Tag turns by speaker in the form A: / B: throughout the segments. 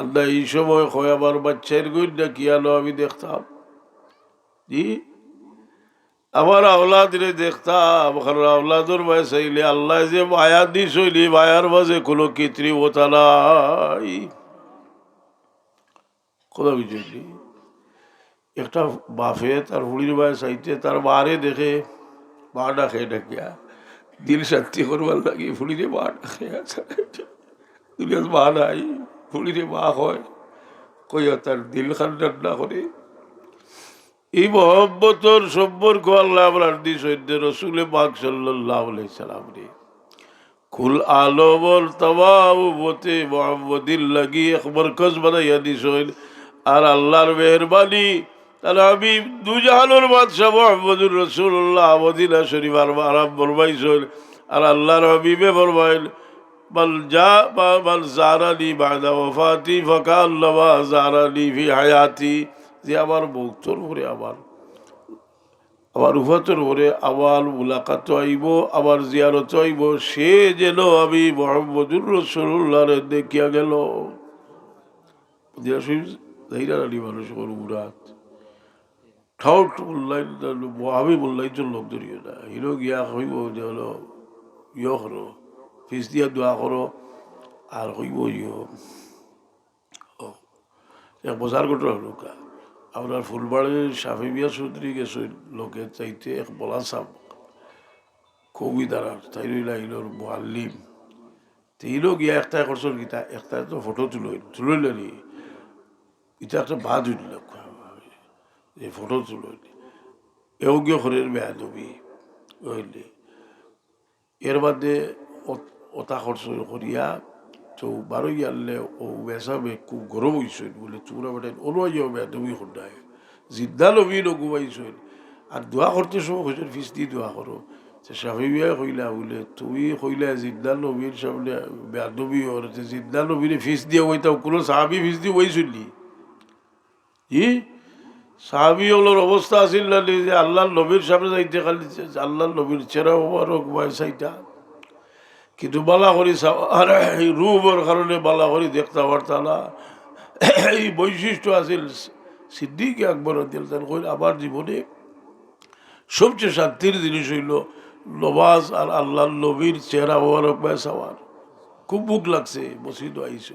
A: আল্লাহ এই সময় হয় আমার বাচ্চার গইনা কি আলো আমি দেখতাম? জি? আমার আওলাদরে দেখতাম, কারণ আওলাদর বয়স হইলে আল্লাহ যে মায়া দিস হইলি মায়ার মাঝে কোনো কৃত্রিমতা নাই। কোথা বুঝলি একটা বাফে তার হুড়ির বয়স আইতে তার মারে দেখে, মা ডাকে ডাকিয়া দিল শান্তি করবার লাগে ফুড়িরে মা ডাকে দুনিয়ার মা নাই। ফুড়িরে মা হয়, কইয়া তার দিল খান ঠান্ডা করে এই মহব্বতর সম্পর্ক আল্লাহ আমরা হইতে রসুলে পাক সাল্লাহ সালাম রে। আলমর তমাম মতে মোহাম্মদিন লাগি এক মরকজ বানাইয়া দিস আর আল্লাহর মেহরবানি তাহলে আমি দুজাহানোর বাদশাহ মোহাম্মদুর রসুল্লাহ মদিনা শরীফ আর আরাম ফরমাইছ হইল আর আল্লাহর হাবিবে ফরমাইল বল যা বল জারানি বাদা ওফাতি ফকাল্লামা জারানি ফি হায়াতি। যে আমার বৌতর উপরে, আমার আমার উভতর উপরে আমার মুলাকাত আইব, আমার জিয়ারত আইব। সে যেন আমি মোহাম্মদুর রসুল্লাহ দেখিয়া গেল। জানি মানুষ আমার উড়াত ঠাউট মূল্যায়ন আমি মূল্যায়ন লোক ধরিও না। হিরো গিয়া হইব যে হলো ইয় করো ফিস দিয়া দোয়া করো আর হইব এক বছর গোটর লোকা আপনার ফুলবাড়ির সাফি বিয়া চৌধুরী গেছে লোকে চাইতে এক বলা সাপ কবি দ্বারার তাই রইলা ইলোর মোয়াল্লিম তেইলো গিয়া একটা করছর গীতা একটা তো ফটো তুলই তুলইলি এটা একটা বাদ উঠল যে ফটো তুলইলি এও গিয়ে ঘরের বেয়া দবি বুঝলি এর বাদে ওটা খরচ করিয়া তো বারো ইয়ারলে ও বেসাবে খুব গরম হইসইন বলে তোমরা বেটা অনুয়া যাও তুমি খুঁড়ায় জিদ্দা লবি নগুমাইসইন আর দোয়া করতে সময় হয়েছেন ফিস দিয়ে দোয়া করো। সে স্বামী বিয়া কইলা বলে, তুমি কইলা জিদ্দা নবীর সামনে নবী ওর জিদ্দা নবীর ফিস দিয়ে হইতাম কোনো সাহাবি ফিস দিয়ে হইসলি জি সাহাবি হলোর অবস্থা আছিল না যে আল্লাহর নবীর সামনে যাইতে খালি আল্লাহর নবীর চেরা মোবারক বয়সাইটা কিন্তু বালা করি এই রূপের কারণে বালা করি দেখতে পারতাম না। এই বৈশিষ্ট্য আছিল সিদ্দিক আকবর দিলতান কইল আমার জীবনে সবচেয়ে শান্তির জিনিস হইল নবাজ আর আল্লাহ নবীর চেহারা মোবারক বাই সাওয়ার খুব বুক লাগছে মসজিদ আইস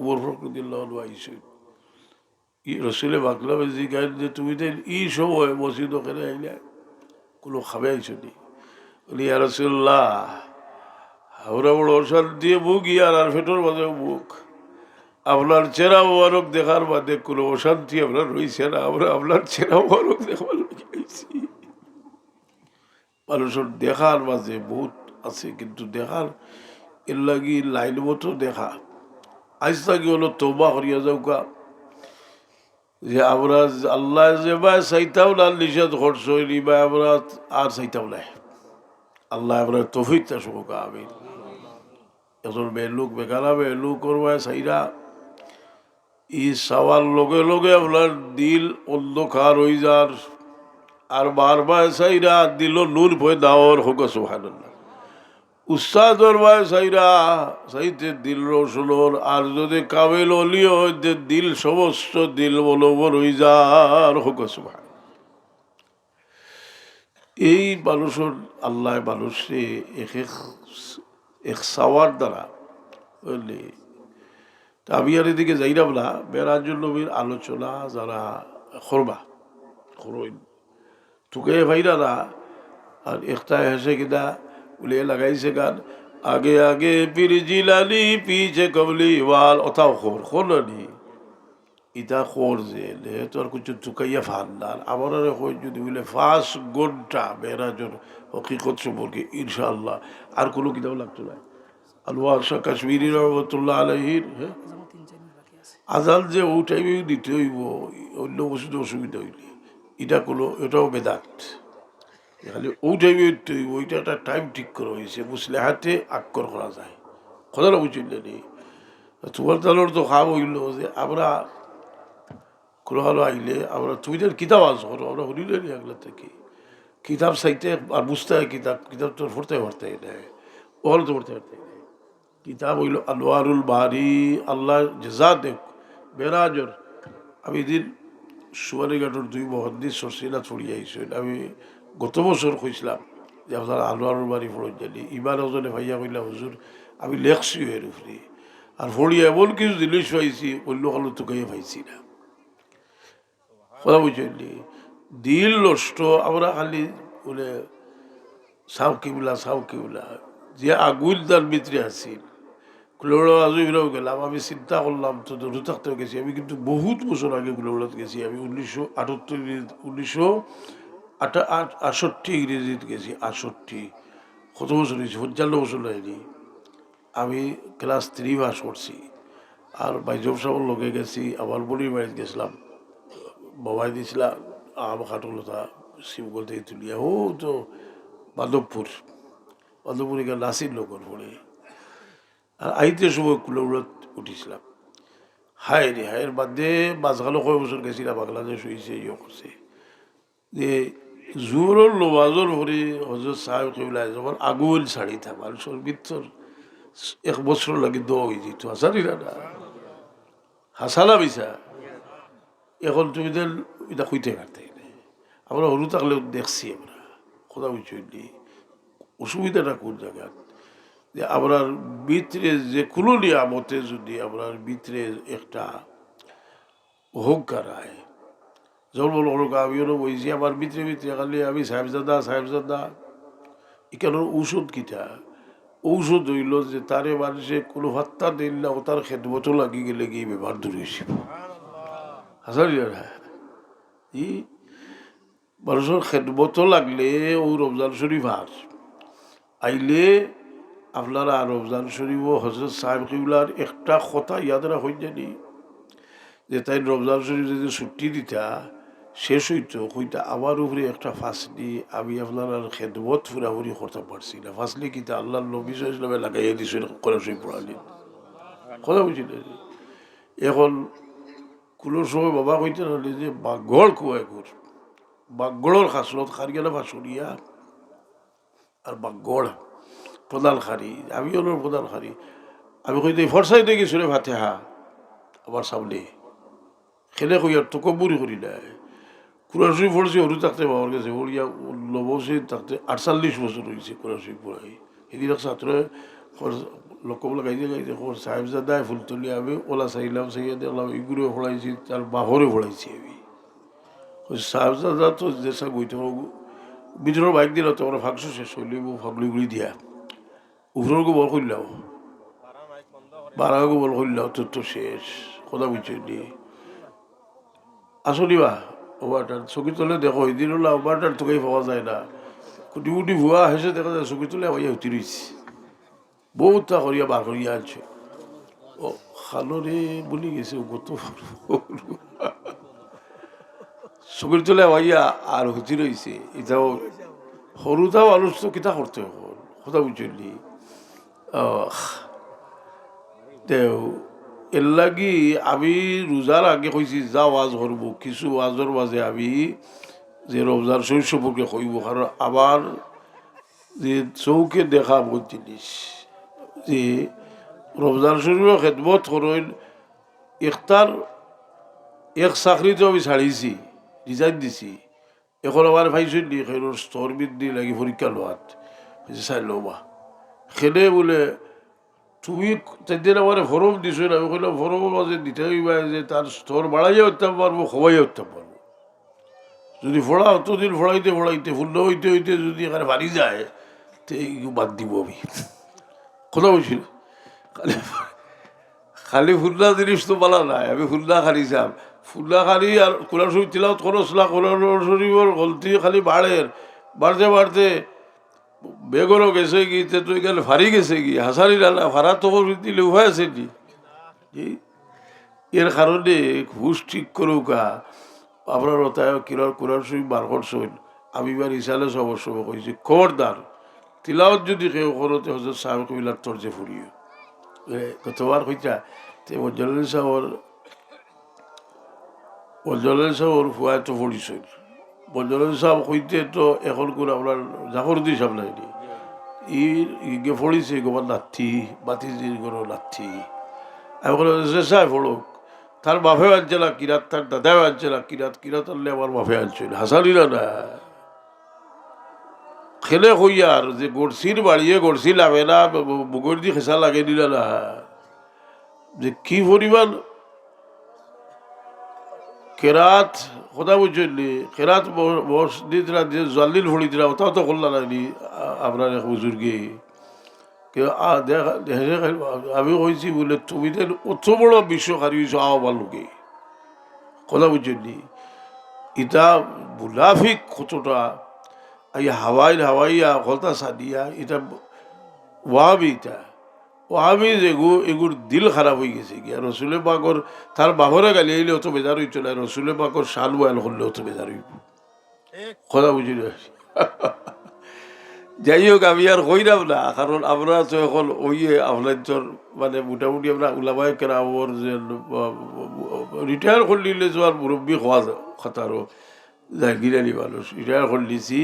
A: উমর ফখরুদ্দিল্লাহ আইস ই রসুলে বাকলা বেজি গাইল যে তুমি তো ই সময় মসজিদ ওখানে আইলে কোনো খাবে আইসো নি? বলি রসুল্লাহ আমরা বড় অশান্তি বুক ইয়ার আর ফেটোর মাঝে বুক আপনার চেরা মোবারক দেখার বাদে কোনো অশান্তি আপনার রয়েছে না। আমরা আপনার চেরা মোবারক দেখবার গেছি মানুষের দেখার মাঝে বহুত আছে, কিন্তু দেখার এর লাগি লাইন মতো দেখা। আজ থাকি হলো তোবা করিয়া যাওকা যে আমরা আল্লাহ যে বা চাইতাও না, নিষেধ করছই বা আমরা আর চাইতাও নাই। আল্লাহ আমরা তফিকটা শুকা আমি এজন বেলুক বেকারা বেলুক করবা চাইরা ই চাওয়ার লগে লগে আপনার দিল অন্ধকার হয়ে যার। আর বারবার চাইরা দিল নূর ভয় দাওয়ার হোক সুহানুল্লাহ উস্তাদর ভাই চাইরা চাইতে দিল রসুলোর আর যদি কাবিল অলিও হইতে দিল সমস্ত দিল বলবর হয়ে যার হোক সুহান এই মানুষের আল্লাহ মানুষে এক এক সাওয়ার দ্বারা, বুঝলি? তা আমি আর এদিকে যাইলাম না। বেরাজুল নবীর আলোচনা যারা করবা করইন তোকে ভাইরা না, আর একটা হেসে কিনা বলে লাগাইছে গান। আগে আগে পীর জিলানি পিছে কবলি ওয়াল ওথাও খবর খোলনি ইটা খোর যে তোর কিছু চুকাইয়া ফান্দার আমার কই যদি বলে ফার্স্ট ঘণ্টা বেড়াজোর হকিকত সম্পর্কে, ইনশাআল্লাহ। আর কোনো কিতাব লাগতো না। আলওয়ার শাহ কাশ্মীরি রহমতুল্লাহ আলহির হ্যাঁ? যে ও টাইমে দিতে হইব, অন্য বস্তুতে অসুবিধা হইলে। এটা কোনো, এটাও বেদাত। খালি ও টাইমে দিতে হইব, ওইটা একটা টাইম ঠিক করা হয়েছে বুঝলে হাতে আক্কর করা যায়। কথাটা বুঝলে নেই তোমার তালোর তো খাওয়া হইল যে, আমরা হলো আইলে আমরা তুমি তো কিতাব আস করো আমরা নি এগুলো থেকে। কিতাব চাইতে আর বুঝতে হয় কিতাব কিতাব তো পড়তে পড়তে নেয় ওগুলো তো পড়তে পড়তে কিতাব হইল আনোয়ারুল বাহারি, আল্লাহ জেজা দেখ বেরাজর আমি দিন সুয়ারিঘাটর দুই মহাদ্দিস সরসিনা ছড়িয়ে আইসেন আমি গত বছর কইছিলাম যে আপনার আনোয়ারুল বাড়ি ফোড়ন জানি। ইমান ওজনে ভাইয়া কইলা, হুজুর, আমি লেখছি এর উপরে। আর ফড়িয়ে এমন কিছু জিনিস পাইছি, অন্য কালো তোকে পাইছি না। কথা বুঝলি দিল নষ্ট, আমরা খালি বলে সাউ কিবলা সাউ কিবলা। যে আগুল তার ভিতরে আসিল কুলোড়া আজুবিরাও গেলাম। আমি চিন্তা করলাম, তো দূরে থাকতেও গেছি। আমি কিন্তু বহুত বছর আগে কুলোড়াত গেছি। আমি উনিশশো আটাত্তর উনিশশো আটা, আট- আটষট্টি ইংরেজিত গেছি। আটষট্টি, কত বছর হয়েছে? পঞ্চান্ন বছর হয়নি। আমি ক্লাস থ্রি পাস করছি। আর বাইজব সাহেবের লগে গেছি, আমার বড়ির বাড়িতে গেছিলাম। বাবাই দিছিলাম আম খাটলতা শিবগল থেকে তুলিয়া। ও, তো মাধবপুর মাধবপুর এখানে নাসির লোকের পড়ে আর আইতে সময় কুলৌড়ত উঠিছিলাম। হায় রে, হায়ের বাদে মাঝখানে কয় বছর গেছিলাম বাংলাদেশ হয়েছে ইয়ে করছে। যে জোরর নমাজর ভরে হজরত সাহেব কেবলা যখন আগুল শাড়ি থাকা মৃত্যুর এক বছর লাগে হয়ে যেত হাসানি না না? হাসানা বিছা এখন তুমি এটা খুঁজতে পারতে আমরা হলু থাকলেও দেখছি আমরা, কথা বুঝছি অসুবিধাটা কোন জায়গায়? যে আপনার ভিতরে যে কোনো নিয়ামতে যদি আপনার ভিতরে একটা অহংকার আয়, যেমন বলো হলো আমিও বলছি আমার ভিতরে ভিতরে খালি আমি সাহেবজাদা সাহেবজাদা, এখানে ঔষধ কিটা? ঔষধ হইল যে তারে মানুষে কোনো হত্যা দিল না, ও তার খেদমতো লাগি গেলে গিয়ে ব্যবহার দূরে হয়েছে হাসারি না ই মানুষের খেদমতো লাগলে ও রমজান শরীফ আর আইলে আপনারা রমজান শরীফ ও হজরত সাহেব কিবলার একটা কথা ইয়াদ রাখুন জানি যে তাই রমজান শরীফ যদি ছুটি দিতা, শেষ হইতো কইতা আমার উপরে একটা ফাঁসলি আমি আপনার খেদমত ফুরাফুরি করতে পারছি না। ফাঁসলি কিতা আল্লাহ নবী ইসলামে লাগাইয়া দিছিল করে সই পড়ালি কথা বুঝিলেন এখন কোনো সময় বাবা কইতে নাহলে যে বাঘর কুয়ায় কর বাঘগড়র খাসলত খার গেলে ফাঁসুরিয়া আর বাঘগড় প্রধান খারি আমি হলো প্রধান খারি আমি কইতে ফরসাইতে গেছিল ভাতে হা আমার সামনে খেলে কই আর তোকে বুড়ি করি নাই। কুরাশি পড়ছি হরু থাকতে বাবার কাছে ওড়িয়া নবসে থাকতে আটচল্লিশ বছর হয়েছে কুরাশি পড়াই এদিন ছাত্র লক্ষ্য গাইতে গাইতে খবর সাহেবজাদায় ফুলতলি আমি ওলা চাইলাম চাইয়া দেখলাম এগুলো ফোড়াইছি তার বাহরে ফোড়াইছি আমি। ওই সাহেবজাদা তো দেশা গইতে ভিতরের বাইক দিল তো আমরা ফাঁকশো শেষ হইলে ফাগলি গুলি দিয়া। উপরের বল করলাম বারাগো বল করলাম তোর তো শেষ, কথা বুঝছি আসলি বা ওভারটার চকি তলে দেখো, এদিন হলো ওভারটার তোকেই পাওয়া যায় না। কুটি কুটি ভুয়া হেসে দেখা যায় চকি তলে হইয়া উঠি রয়েছে বহুতটা করিয়া বার করিয়া আনছে। ও খালরে বলি গেছে কত চকির তলে হইয়া আর হুতি রয়েছে এটাও মানুষ তো কিতা করতে হল কথা বুঝলি দেও এর লাগি আমি রোজার আগে কইছি যা ওয়াজ করব কিছু ওয়াজর মাঝে আমি যে রমজান শরীর সম্পর্কে কইব কারণ আমার যে চৌকে দেখা বহুত জিনিস যে রমজান শরীরের খেদমত করেন একটার এক চাকরি তো আমি ছাড়িছি রিজাইন দিছি এখন আমার ভাইছিল নি খেলোর স্তর বৃদ্ধি লাগি পরীক্ষা লোয়াত চাই লবা খেলে বলে তুমি তেদিন আমার ফরম দিছো আমি কইলাম ফরমের মাঝে দিতে হইবা যে তার স্তর বাড়াইয়া উঠতে পারব খবাইয়া উঠতে পারব যদি ফোড়া অতদিন ফোড়াইতে ফোড়াইতে ফুল্ল হইতে হইতে যদি এখানে বাড়ি যায় তো বাদ দিব আমি কথা বলছিল খালি খালি ফুল্লা জিনিস তো বলা নাই, আমি ফুল্লা খালি যাম ফুল্লা খালি আর কোরআন শরীফ তিলাওত খরচ না কোরআন শরীফের গলতি খালি বাড়ের বাড়তে বাড়তে বেগরও গেছে কি, তে তো এখানে ফারি গেছে কি হাসারি রান্না ফারা তো দিলে উভয় আছে নি? এই এর কারণে হুশ ঠিক করুকা আপনার ওতায় কিরার কোরআন শরীফ বার করছেন আমি এবার ইসালে সব সময় কইছি খবরদার তিলাওত যদি কেউ করতে হজরত সাহেব কবিলার তর্জে ফুরিয়ে কতবার কইতা, তে মজ্জলের সাহর মজ্জলের সাহর ফুয়ায় তো পড়িছিল মজ্জলের সাহেব কইতে তো এখন করে আপনার জাফরদি সাহেব নাইনি ই ইগে ফড়িছে গোবার নাথি বাতিজির গরো নাথি আমি যে সাহেব ফড়ুক তার বাপে আনছে না, কিরাত তার দাদাও আনছে না, কিরাত কিরাত আনলে আমার বাপে আনছে না। হাসালিরা না। খেলে কইয়ার যে গড়সির বাড়িয়ে গড়সি লাভে না বুগর দি খেসা লাগে দিল না যে কি পরিমাণ? কেরাত কথা বুঝলি কেরাত মসজিদরা যে ভরি দিলা ওটাও তো করলা নানি আপনার এক বুজুর্গে। আমি কইছি বলে, তুমি তো অত বড় বিশ্ব হারি হয়েছো আহ্বান লোকে কথা বুঝলি ইটা মুনাফিক কতটা এই হাওয়াই হাওয়াইয়া কলতা সাদিয়া এটা ওয়াবি এটা ওয়াবি যেগু এগুর দিল খারাপ হয়ে গেছে গিয়া রসুলে পাকর তার বাবরে গালি আইলে অত বেজার হইতো না রসুলে পাকর শাল বয়াল করলে অত বেজার হইব কথা বুঝি যাই হোক আমি আর কইরাম না কারণ আমরা তো এখন ওইয়ে আপনার মানে মোটামুটি আমরা ওলামায় কেরামর যে রিটায়ার করলিলে যোৱাৰ মুরব্বী হওয়া জাগিরানি মানুষ। রিটায়ার করলিছি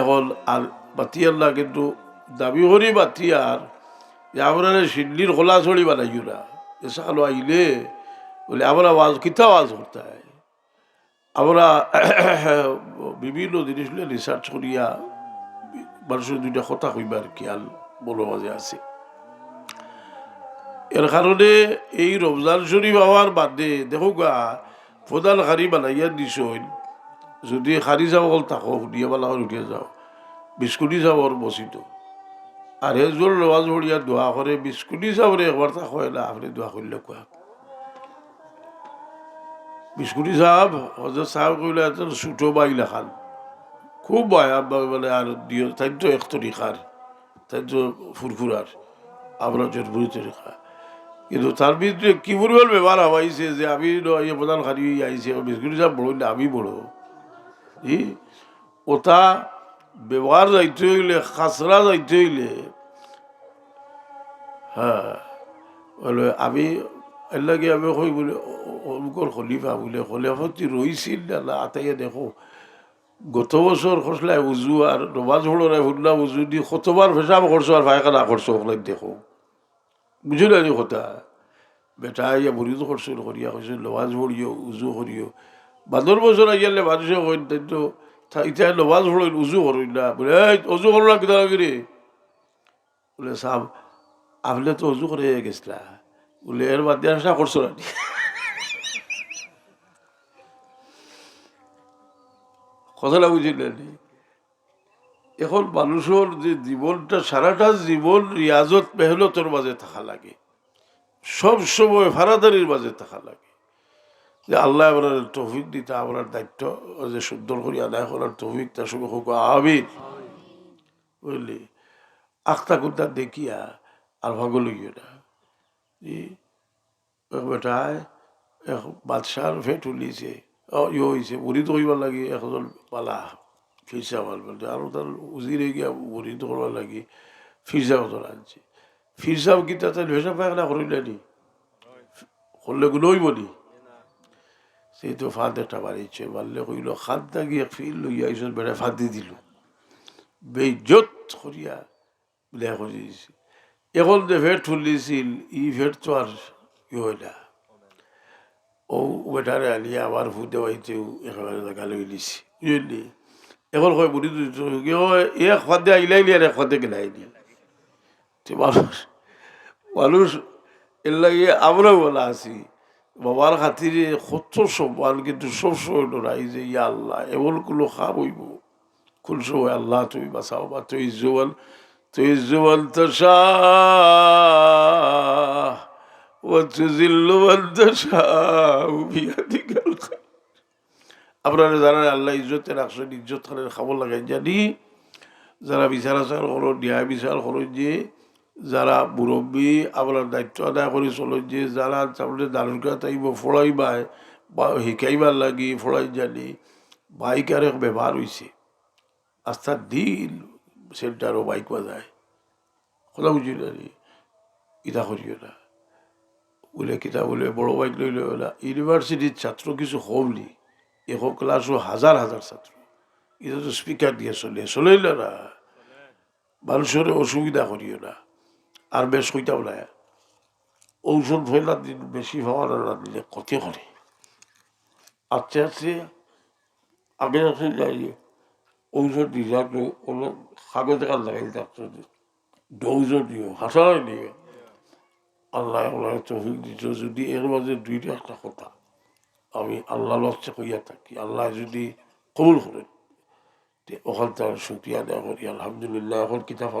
A: এখন আর বাতিয়ার না কিন্তু দাবি করি বাতিয়ার যে আমরা সিডলির খোলা ছড়ি বানাইও না। এসালো আইলে, বলে আমরা আওয়াজ কিতা আওয়াজ করতে হয়? আমরা বিভিন্ন জিনিস নিয়ে রিসার্চ করিয়া মানুষের দুইটা কথা কইবার খেয়াল বলো মাঝে আছে। এর কারণে এই রমজান শরীফ হওয়ার বাদে, দেখো গা, প্রধান খারি বানাইয়া দিছ যদি খারি চাউল থাকো শুনিয়া বালা উঠিয়া যাও। বিস্কুটি চাউল বসিত আর হেজোর লওয়াজ ভরিয়া দোয়া করে বিস্কুটি চাউলে একবার থাকো না আপনি দোয়া করলে কোয়া বিস্কুটি সাহেব হজরত সাহেব কইলে এত ছোটো বাইলা খান খুব ভয় মানে আর দিও তাই তো এক তরিকার তাই তো ফুরফুরার আমরা জোরপুরি তরিকা কিন্তু তার ভিতরে কি পরিমাণ ব্যবহার হওয়াইছে যে আমি প্রধান খালি আইছে বিস্কুটি সাহেব বড় না আমি বড় ই, ওটা ব্যবহার যাইতে হইলে, খাসরা যাইতে হইলে হ্যাঁ বলে আমি, এর লাগে আমি কই বলে অমুকর খলিফা বলে খলিফাতি রইছিল না আতাইয়া দেখো, গত বছর খসলায় উজু আর নমাজ পড়ো হুন্না উজু দি কতবার ফেসাব করছ আর ফায়খানা করছ ওখানে দেখো। বুঝলে কথা? বেটা ইয়া মুরিদ করছিল করিয়া কইছিল নমাজ পড়িও উজু করিও বাদর বছর আইয়ালে মানুষে কইন তাই তো ইতিয়া নমাজ পড়ইন উজু করইন না। বলে, এই, উজু না কিতা লাগে বলে সাহ আপনি তো উজু করে গেছিলা বলে এর বাদ দিয়ে আসা করছ না কথাটা বুঝিলেন এখন মানুষের যে জীবনটা সারাটা জীবন রিয়াজত মেহনতর মাঝে থাকা লাগে। সব সময় ফারাদারির মাঝে থাকা লাগে। যে আল্লাহ আপনার তৌফিক দিতে আপনার দায়িত্ব যে সুন্দর করে, আদায় করার তৌফিক তার সঙ্গে হোক, আমিন। বুঝলি? আখতা কুত্তা দেখিয়া আর ভাগল না। জি বেটায় এক বাদশার ফেট উলিছে ইয়ে হয়েছে মুড়ি তো হইবার লাগে এখন পালা ফিরসা ভালো বলতে আরও তার উজিরে গিয়া মুড়ি তো করবার লাগে ফিরসা কত আনছে। ফিরসাও কি তাতে ভেসা পায়খানা করিলেনি? করলে গুলো হইব নি সেই তো ফাঁদ একটা বাড়িছে মারলে কইল খাদটা গিয়ে ফির লইয়া এইসব বেড়া ফাঁদ দিল বেজত করিয়া করে দিয়েছি এখন যে ভেট তুলিছিল ই ভেট তো আর ই না ও বেটারে আলিয়া আবার ফুটে হইতেও একেবারে দেখা লই লিছি বুঝলি এখন কয় বুড়ি এক ফাঁদে আইলাইলি আর এক ফাঁদে গেলাইলি তো মানুষ মানুষ এর লাগে আমরাও বলা আছি বাবার খাতিরে সত্য সবান কিন্তু সব হইল না। এই যে, ইয়া আল্লাহ এবল কোনো খা বইব খুলস আল্লাহ তুমি বাঁচাও বা তুই জোয়াল তুই জোয়াল তো আপনারা জানেন আল্লাহ ইজ্জতের রাখছেন ইজ্জত খানের খাব লাগে জানি। যারা বিচার আচার করো, ন্যায় বিচার করো যে যারা মুরব্বী আপনার দায়িত্ব আদায় করে চলো যে যারা তারপরে দারুকা তাইব ফড়াইবাই বা শিকাইবার লাগি ফড়াই জানি বাইক আর এক ব্যবহার হয়েছে আস্থার দিন সেন্টারও বাইক বাজায় কথা বুঝি জানি ইটা করিও না বলে কিতা বলে, বড় বাইক লইলে না ইউনিভার্সিটির ছাত্র কিছু হমলি এখন ক্লাসও হাজার হাজার ছাত্র এটা তো স্পিকার দিয়ে চলে চলেইল না। মানুষের অসুবিধা করিও না আর বেশ কইতাও না, ঔষধ ফেলা দিন বেশি হওয়ার না দিলে ক্ষতি করে। আস্তে আস্তে আগে আছে যাই ঔষধ দিলা তো কোনো কাগজ কাল লাগাই ডাক্তার ডৌজও দিও হাসাও দিও আল্লাহ আল্লাহ তৌফিক দিত যদি এর মাঝে দুইটা একটা কথা, আমি আল্লাহ লক্ষ্যে কইয়া থাকি, আল্লাহ যদি কবুল করেন ওখান তার শুক্রিয়া দেওয়া করি, আলহামদুলিল্লাহ, এখন কিতাব